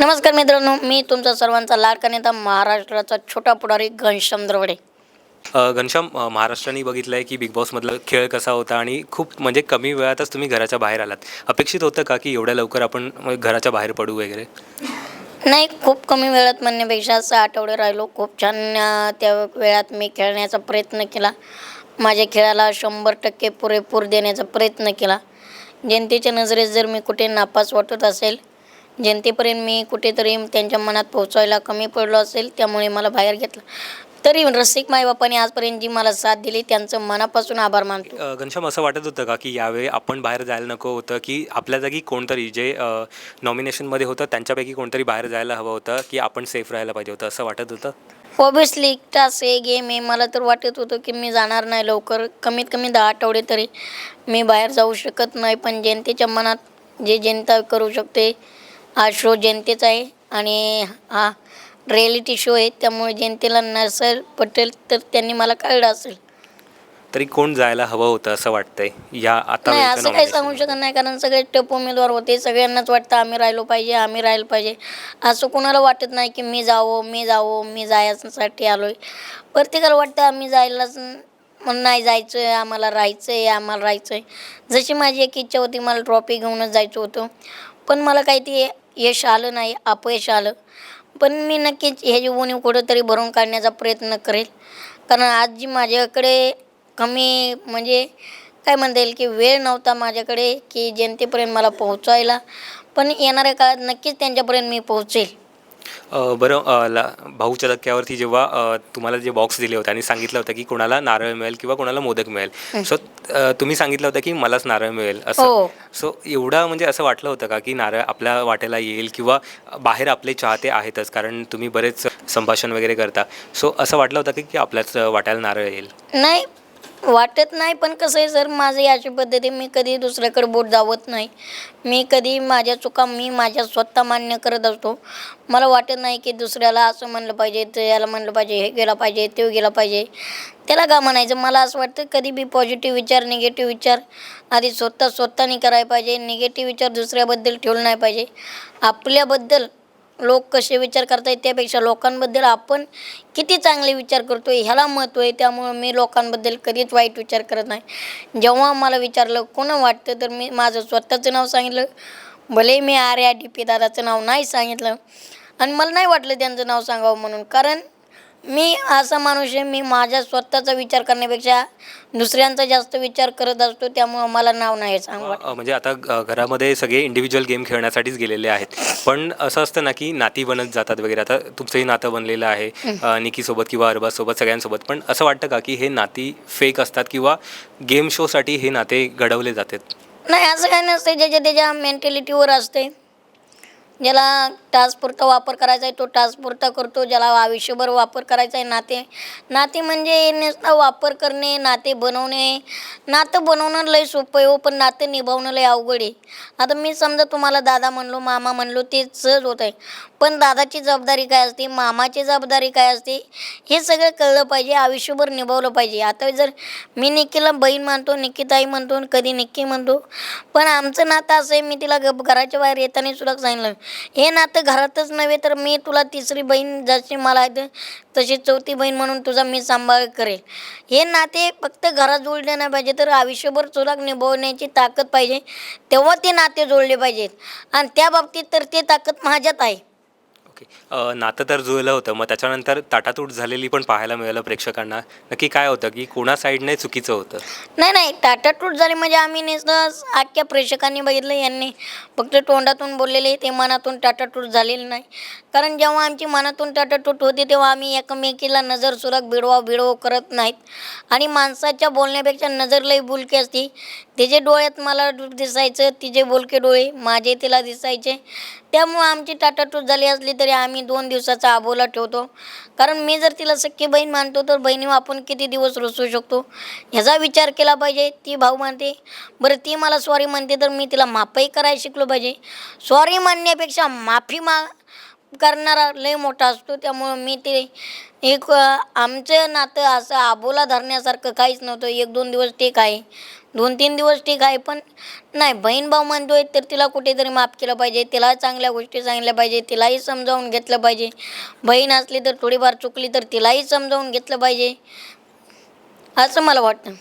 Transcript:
नमस्कार मित्रांनो मी तुमचा सर्वांचा लाडका नेता महाराष्ट्राचा छोटा पुढारी घनश्याम द्रवडे. घनश्याम महाराष्ट्राने बघितलं आहे की बिग बॉसमधला खेळ कसा होता आणि खूप म्हणजे कमी वेळातच तुम्ही घराच्या बाहेर आलात. अपेक्षित होतं का की एवढ्या लवकर आपण घराच्या बाहेर पडू वगैरे? नाही खूप कमी वेळात म्हणण्यापेक्षा सहा आठवडे राहिलो. खूप छान त्या वेळात मी खेळण्याचा प्रयत्न केला. माझ्या खेळाला शंभर टक्के पुरेपूर देण्याचा प्रयत्न केला. जनतेच्या नजरेत जर मी कुठे नापास वाटत असेल जनतेपर्यंत मी कुठेतरी त्यांच्या मनात पोहोचायला कमी पडलो असेल त्यामुळे मला बाहेर घेतलं. तरी रसिक माईबापाने आजपर्यंत जी मला साथ दिली त्यांचं मनापासून आभार मानतो. घनश्याम असं वाटत होतं का की यावेळी आपण बाहेर जायला नको होतं की आपल्या जागी कोणतरी जे नॉमिनेशनमध्ये होतं त्यांच्यापैकी कोणतरी बाहेर जायला हवं होतं की आपण सेफ राहायला पाहिजे होतं असं वाटत होतं? ऑबियसली टास आहे गेम आहे. मला तर वाटत होतं की मी जाणार नाही लवकर. कमीत कमी दहा आठवडे तरी मी बाहेर जाऊ शकत नाही. पण जनतेच्या मनात जे जनता करू शकते हा शो जनतेचा आहे आणि हा रिॲलिटी शो आहे. त्यामुळे जनतेला नसेल पटेल तर त्यांनी मला कळलं असेल. तरी कोण जायला हवं होतं असं वाटतंय? या आता नाही असं काही सांगू nomination शकत नाही कारण सगळे टप उमेदवार होते. सगळ्यांनाच वाटतं आम्ही राहिलो पाहिजे आम्ही राहिलं पाहिजे. असं कोणाला वाटत नाही की मी जावं मी जावं मी जायसाठी आलो आहे प्रत्येकाला वाटतं आम्ही जायलाच नाही जायचं आहे आम्हाला राहायचं आहे आम्हाला राहायचं आहे जशी माझी एक इच्छा होती मला ट्रॉफी घेऊनच जायचं होतं. पण मला काही ते यश आलं नाही अपयश आलं. पण मी नक्कीच हे जी उणीव कुठंतरी भरून काढण्याचा प्रयत्न करेल. कारण आज जी माझ्याकडे कमी म्हणजे काय म्हणता येईल की वेळ नव्हता माझ्याकडे की जनतेपर्यंत मला पोहोचायला. पण येणाऱ्या काळात नक्कीच त्यांच्यापर्यंत मी पोहोचेल. बरं ला भाऊच्या धक्क्यावरती जेव्हा तुम्हाला जे बॉक्स दिले होते आणि सांगितलं होतं की कोणाला नारळ मिळेल किंवा कोणाला मोदक मिळेल. सो तुम्ही सांगितलं होतं की मलाच नारळ मिळेल असं. हो. सो एवढा म्हणजे असं वाटलं होतं का की नारळ आपल्या वाटेला येईल किंवा बाहेर आपले चाहते आहेतच कारण तुम्ही बरेच संभाषण वगैरे करता. सो असं वाटलं होतं की की आपल्याच वाट्याला नारळ येईल? नाही वाटत नाही पण कसं आहे सर माझं अशी पद्धती मी कधी दुसऱ्याकडे बोट जावत नाही. मी कधी माझ्या चुका मी माझ्या स्वतः मान्य करत असतो. मला वाटत नाही की दुसऱ्याला असं म्हणलं पाहिजे ते याला म्हणलं पाहिजे हे गेला पाहिजे ते गेला पाहिजे. त्याला का म्हणायचं? मला असं वाटतं कधी बी पॉझिटिव्ह विचार निगेटिव्ह विचार आधी स्वतः स्वतःने करायला पाहिजे. निगेटिव्ह विचार दुसऱ्याबद्दल ठेवला नाही पाहिजे. आपल्याबद्दल लोक कसे विचार करतायत त्यापेक्षा लोकांबद्दल आपण किती चांगले विचार करतो आहे ह्याला महत्त्व आहे. त्यामुळं मी लोकांबद्दल कधीच वाईट विचार करत नाही. जेव्हा मला विचारलं कोणं वाटतं तर मी माझं स्वतःचं नाव सांगितलं. भले मी आर्या डी पी दादाचं नाव नाही सांगितलं. आणि मला नाही वाटलं त्यांचं नाव सांगावं म्हणून. कारण मी असा माणूस आहे मी माझ्या स्वतःचा विचार करण्यापेक्षा दुसऱ्यांचा जास्त विचार करत असतो त्यामुळं मला नाव नाही सांगू अ, म्हणजे आता ग- घरामध्ये सगळे इंडिव्हिज्युअल गेम खेळण्यासाठीच गेलेले आहेत. पण असं असतं ना की नाती बनत जातात वगैरे. आता तुमचंही नातं बनलेलं आहे अ, निकीसोबत किंवा अरबाजसोबत सगळ्यांसोबत. पण असं वाटतं का की हे नाती फेक असतात किंवा गेम शोसाठी हे नाते घडवले जातात? नाही असं काही नसते. ज्याच्या त्याच्या मेंटॅलिटीवर असते. ज्याला तासपुरता वापर करायचा आहे तो तासपुरता करतो ज्याला आयुष्यभर वापर करायचा आहे नाते. नाते म्हणजे नुसता वापर करणे नाते बनवणे. नातं बनवणं लय सोपं आहे हो पण नातं निभावणं लय अवघड आहे. आता मी समजा तुम्हाला दादा म्हणलो मामा म्हणलो ते सहज होत आहे. पण दादाची जबाबदारी काय असते मामाची जबाबदारी काय असते हे सगळं कळलं पाहिजे आयुष्यभर निभावलं पाहिजे. आता जर मी निक्कीला बहीण मानतो निकिताई म्हणतो कधी निक्की म्हणतो पण आमचं नातं असं आहे मी तिला ग घराच्या बाहेर येताना सुद्धा सांगितलं. हे नातं घरातच नव्हे तर मी तुला तिसरी बहीण जशी मला आहे तशी चौथी बहीण म्हणून तुझा मी सांभाळ करेल. हे नाते फक्त घरात जोडले नाही पाहिजे तर आयुष्यभर तुला निभवण्याची ताकद पाहिजे तेव्हा ते नाते जोडले पाहिजेत. आणि त्या बाबतीत तर ते ताकद माझ्यात आहे. ओके. अ, नातं तर जुळलं होतं मग त्याच्यानंतर ताटातूट झालेली पण पाहायला मिळालं प्रेक्षकांना. नक्की काय होतं की कोणा साईडने चुकीचं होतं? नाही नाही ताटातूट झाली म्हणजे आम्ही नुसतं अख्ख्या प्रेक्षकांनी बघितलं यांनी फक्त तोंडातून बोललेले ते मनातून टाटाटूट झालेलं नाही. कारण जेव्हा आमची मनातून टाटाटूट होती तेव्हा आम्ही एकमेकीला नजर सुरक भिडवा भिडव करत नाहीत. आणि माणसाच्या बोलण्यापेक्षा नजर लई बुलकी असती. तिचे डोळ्यात मला दिसायचं तिचे बोलके डोळे माझे तिला दिसायचे त्यामुळं आमची टाटाटूट झाली असली तरी आम्ही दोन दिवसाचा आबोला ठेवतो. कारण मी जर तिला सख्खी बहीण मानतो तर बहिणी आपण किती दिवस रसू शकतो? ह्याचा विचार केला पाहिजे ती भाऊ मानते. बरं ती मला सॉरी म्हणते तर मी तिला माफही करायला शिकलो पाहिजे. सॉरी मानण्यापेक्षा माफी मा करणारा लय मोठा असतो त्यामुळं मी ते एक आमचं नातं असं आबोला धरण्यासारखं काहीच नव्हतं. एक दोन दिवस ठीक आहे. दोन तीन दिवस ठीक आहे पण नाही बहीण भाऊ म्हणतोय तर तिला कुठेतरी माफ केलं पाहिजे. तिला चांगल्या गोष्टी सांगितल्या पाहिजे तिलाही समजावून घेतलं पाहिजे. बहीण असली तर थोडीफार चुकली तर तिलाही समजावून घेतलं पाहिजे. असं मला वाटतं.